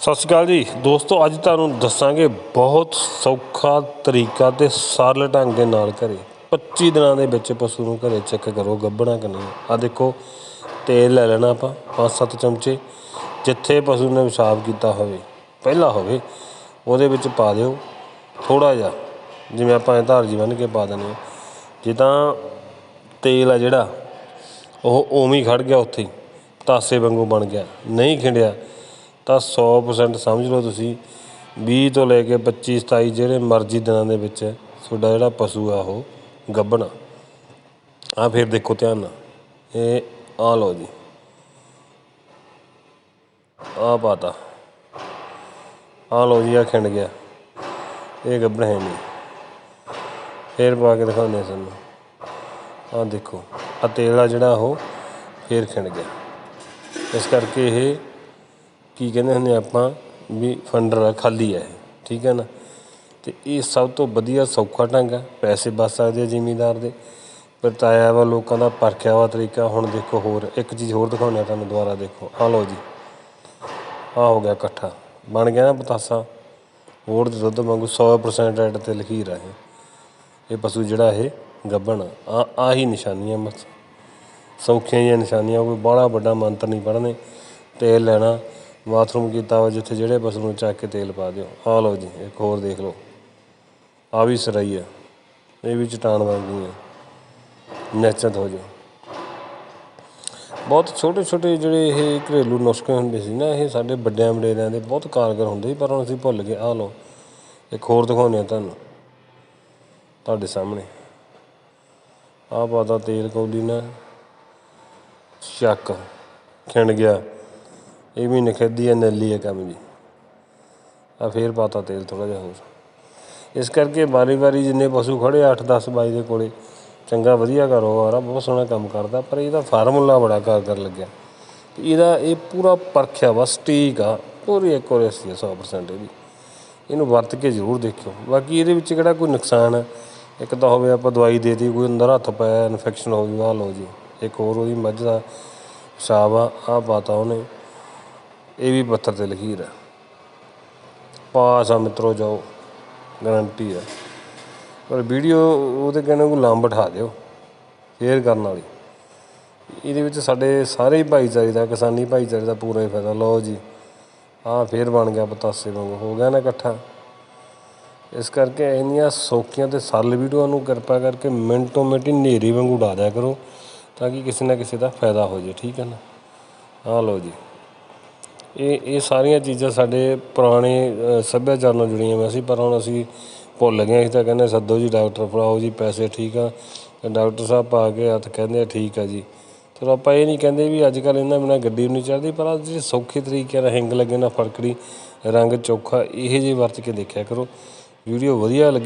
ਸਤਿ ਸ਼੍ਰੀ ਅਕਾਲ ਜੀ। ਦੋਸਤੋ, ਅੱਜ ਤੁਹਾਨੂੰ ਦੱਸਾਂਗੇ ਬਹੁਤ ਸੌਖਾ ਤਰੀਕਾ ਤੇ ਸਰਲ ਢੰਗ ਦੇ ਨਾਲ ਘਰੇ। 25 ਦਿਨਾਂ ਦੇ ਵਿੱਚ ਪਸ਼ੂ ਨੂੰ ਘਰੇ ਚੈੱਕ ਕਰੋ, ਗੱਭਣਾ ਕਿੰਨਾ ਆ ਦੇਖੋ, ਤੇਲ ਲੈ ਲੈਣਾ ਆਪਾਂ 5-7 ਚਮਚੇ, ਜਿੱਥੇ ਪਸ਼ੂ ਨੇ ਪਿਸ਼ਾਬ ਕੀਤਾ ਹੋਵੇ। ਪਹਿਲਾ ਹੋਵੇ, ਉਹਦੇ ਵਿੱਚ ਪਾ ਦਿਓ ਥੋੜਾ ਜਿਹਾ, ਜਿਵੇਂ ਆਪਾਂ ਇਹ ਧਾਰ ਜੀ ਬੰਨ੍ਹ ਕੇ ਪਾ ਦਿੰਦੇ ਹਾਂ। ਜੇ ਤਾਂ ਤੇਲ ਆ ਜਿਹੜਾ, ਉਹ ਉਵੇਂ ਹੀ ਖੜ ਗਿਆ ਉੱਥੇ ਹੀ, ਤਾਸੇ ਵਾਂਗੂ ਬਣ ਗਿਆ। ਨਹੀਂ ਖਿੰਡਿਆ ਤਾਂ 100% ਸਮਝ ਲਓ ਤੁਸੀਂ। ਵੀਹ ਤੋਂ ਲੈ ਕੇ 25 27 ਜਿਹੜੇ ਮਰਜ਼ੀ ਦਿਨਾਂ ਦੇ ਵਿੱਚ ਤੁਹਾਡਾ ਜਿਹੜਾ ਪਸ਼ੂ ਆ ਉਹ ਗੱਭਣਾ। ਆਹ ਫਿਰ ਦੇਖੋ ਧਿਆਨ ਨਾਲ। ਇਹ ਆ ਲਓ ਜੀ। ਆ ਪਾਤਾ। ਆ ਲਓ ਜੀ ਆ ਖਿੰਡ ਗਿਆ। ਇਹ ਗੱਭਣਾ ਹੈ ਨਹੀਂ। ਫੇਰ ਪਾ ਕੇ ਦਿਖਾਉਂਦੇ ਸਾਨੂੰ ਆਹ ਦੇਖੋ। ਆ ਤੇਲਾ ਜਿਹੜਾ ਉਹ, ਫੇਰ ਖਿੰਡ ਗਿਆ। ਇਸ ਕਰਕੇ ਇਹ ਕੀ ਕਹਿੰਦੇ ਹੁੰਦੇ ਆਪਾਂ, ਵੀ ਫੰਡਰ ਆ ਖਾਲੀ ਹੈ ਇਹ, ਠੀਕ ਹੈ ਨਾ? ਅਤੇ ਇਹ ਸਭ ਤੋਂ ਵਧੀਆ ਸੌਖਾ ਢੰਗ ਆ ਪੈਸੇ ਬਚ ਸਕਦੇ ਆ ਜ਼ਿਮੀਂਦਾਰ ਦੇ। ਵਰਤਾਇਆ ਵਾ ਲੋਕਾਂ ਦਾ ਪਰਖਿਆ ਵਾ ਤਰੀਕਾ, ਹੁਣ ਦੇਖੋ ਹੋਰ, ਇੱਕ ਚੀਜ਼ ਹੋਰ ਦਿਖਾਉਂਦੇ ਆ ਤੁਹਾਨੂੰ ਦੁਬਾਰਾ ਦੇਖੋ। ਆ ਲਓ ਜੀ, ਆਹ ਹੋ ਗਿਆ ਇਕੱਠਾ, ਬਣ ਗਿਆ ਨਾ ਪਤਾਸਾ? ਹੋਰ ਦੇ ਦੁੱਧ ਵਾਂਗੂ 100% ਰੇਟ ਤੇ ਲਖੀਰ ਆ ਇਹ। ਇਹ ਪਸ਼ੂ ਜਿਹੜਾ ਇਹ ਗੱਭਣ ਆ। ਆਹੀ ਨਿਸ਼ਾਨੀਆਂ ਬਸ। ਸੌਖੀਆਂ ਜਿਹੀਆਂ ਨਿਸ਼ਾਨੀਆਂ ਕੋਈ ਬਾਹਲਾ ਵੱਡਾ ਮੰਤਰ ਨਹੀਂ ਪੜ੍ਹਨੇ। ਤੇਲ ਲੈਣਾ ਬਾਥਰੂਮ ਕੀਤਾ ਵਾ ਜਿੱਥੇ ਜਿਹੜੇ ਪਸ਼ੂ ਨੂੰ ਚੱਕ ਕੇ ਤੇਲ ਪਾ ਦਿਓ। ਆ ਲਓ ਜੀ, ਇੱਕ ਹੋਰ ਦੇਖ ਲਓ। ਆ ਵੀ ਸਰਾਈ ਆ। ਇਹ ਵੀ ਚਟਾਨ ਵਾਂਗੂ ਆ। ਨਿਸ਼ਚਿਤ ਹੋ ਜਾਓ। ਬਹੁਤ ਛੋਟੇ ਛੋਟੇ ਜਿਹੜੇ ਇਹ ਘਰੇਲੂ ਨੁਸਖੇ ਹੁੰਦੇ ਸੀ ਨਾ, ਇਹ ਸਾਡੇ ਵੱਡਿਆਂ ਵਡੇਰਿਆਂ ਦੇ ਬਹੁਤ ਕਾਰਗਰ ਹੁੰਦੇ ਸੀ, ਪਰ ਹੁਣ ਅਸੀਂ ਭੁੱਲ ਗਏ। ਆ ਲਓ, ਇੱਕ ਹੋਰ ਦਿਖਾਉਂਦੇ ਆ ਤੁਹਾਨੂੰ, ਤੁਹਾਡੇ ਸਾਹਮਣੇ। ਆਹ ਪਾਤਾ ਤੇਲ ਕੌਲੀ ਨਾ ਚੱਕ ਖਿੰਡ ਗਿਆ। ਇਹ ਵੀ ਨਖੇਦੀ ਹੈ ਨੈਲੀ ਹੈ ਕੰਮ ਜੀ। ਆ ਫੇਰ ਪਾਤਾ ਤੇਲ ਥੋੜਾ ਜਿਹਾ ਹੋਰ। ਇਸ ਕਰਕੇ ਵਾਰੀ ਵਾਰੀ ਜਿੰਨੇ ਪਸ਼ੂ ਖੜੇ 8 10 ਬਾਈ ਦੇ ਕੋਲੇ, ਚੰਗਾ ਵਧੀਆ ਕਾਰੋਬਾਰ ਆ, ਬਹੁਤ ਸੋਹਣਾ ਕੰਮ ਕਰਦਾ, ਪਰ ਇਹਦਾ ਫਾਰਮੂਲਾ ਬੜਾ ਕਾਰਗਰ ਲੱਗਿਆ। ਇਹਦਾ ਇਹ ਪੂਰਾ ਪਰਖਿਆ ਵਾ, ਸਟੀਕ ਆ, ਪੂਰੀ ਐਕੂਰੇਸੀ ਆ 100% ਇਹਦੀ। ਇਹਨੂੰ ਵਰਤ ਕੇ ਜ਼ਰੂਰ ਦੇਖਿਓ। ਬਾਕੀ ਇਹਦੇ ਵਿੱਚ ਕਿਹੜਾ ਕੋਈ ਨੁਕਸਾਨ ਹੈ ਇੱਕ ਤਾਂ ਹੋਵੇ ਆਪਾਂ ਦਵਾਈ ਦੇ ਦਿੱਤੀ ਕੋਈ ਅੰਦਰ ਹੱਥ ਪਾਇਆ ਇਨਫੈਕਸ਼ਨ ਹੋ ਜੂ ਆ ਲਓ ਜੀ, ਇੱਕ ਹੋਰ ਉਹਦੀ ਮੱਝ ਦਾ ਪਿਸ਼ਾਬ ਆ ਆ ਪਾਤਾ ਉਹਨੇ। ਇਹ ਵੀ ਪੱਥਰ ਤੇ ਲਖੀਰ ਹੈ ਪਾਸ ਆ ਮਿੱਤਰੋ, ਜਾਓ। ਗਾਰੰਟੀ ਹੈ। ਪਰ ਵੀਡੀਓ ਉਹਦੇ ਕਹਿੰਦੇ ਕੋਈ ਲੰਬ ਬਿਠਾ ਦਿਓ, ਸ਼ੇਅਰ ਕਰਨ ਵਾਲੀ। ਇਹਦੇ ਵਿੱਚ ਸਾਡੇ ਸਾਰੇ ਹੀ ਭਾਈਚਾਰੇ ਦਾ, ਕਿਸਾਨੀ ਭਾਈਚਾਰੇ ਦਾ ਪੂਰਾ ਹੀ ਫਾਇਦਾ। ਲਓ ਜੀ, ਆਹ ਫੇਰ ਬਣ ਗਿਆ ਪਤਾਸੇ ਵਾਂਗੂ। ਹੋ ਗਿਆ ਨਾ ਇਕੱਠਾ। ਇਸ ਕਰਕੇ ਇੰਨੀਆਂ ਸੌਖੀਆਂ ਤੇ ਸਰਲ ਵੀਡੀਓ ਨੂੰ ਕਿਰਪਾ ਕਰਕੇ ਮਿੰਟੋ ਮਿੰਟ ਹੀ ਨੇਰੀ ਵਾਂਗੂ ਉਡਾ ਦਿਆ ਕਰੋ, ਤਾਂ ਕਿ ਕਿਸੇ ਨਾ ਕਿਸੇ ਦਾ ਫਾਇਦਾ ਹੋ ਜੇ ਠੀਕ ਹੈ ਨਾ? ਆਹ ਲਓ ਜੀ। ਇਹ ਇਹ ਸਾਰੀਆਂ ਚੀਜ਼ਾਂ ਸਾਡੇ ਪੁਰਾਣੇ ਸੱਭਿਆਚਾਰ ਨਾਲ ਜੁੜੀਆਂ ਹੋਈਆਂ ਸੀ, ਪਰ ਹੁਣ ਅਸੀਂ ਭੁੱਲ ਗਏ ਅਸੀਂ ਤਾਂ ਕਹਿੰਦੇ ਸੱਦੋ ਜੀ ਡਾਕਟਰ ਫੜਾਓ ਜੀ, ਪੈਸੇ ਠੀਕ ਆ। ਡਾਕਟਰ ਸਾਹਿਬ ਪਾ ਕੇ ਹੱਥ ਕਹਿੰਦੇ ਆ, ਠੀਕ ਆ ਜੀ। ਚਲੋ ਆਪਾਂ ਇਹ ਨਹੀਂ ਕਹਿੰਦੇ ਵੀ ਅੱਜ ਕੱਲ੍ਹ ਇਹਨਾਂ ਬਿਨਾਂ ਗੱਡੀ ਵੀ ਨਹੀਂ ਚੜ੍ਹਦੀ, ਪਰ ਅੱਜ ਜਿਹੜੇ ਸੌਖੇ ਤਰੀਕੇ ਨਾਲ ਹਿੰਗ ਲੱਗੇ ਨਾ, ਫੜਕੜੀ, ਰੰਗ ਚੋਖਾ, ਇਹ ਜਿਹੇ ਵਰਤ ਕੇ ਦੇਖਿਆ ਕਰੋ। ਵੀਡੀਓ ਵਧੀਆ ਲੱਗੀ।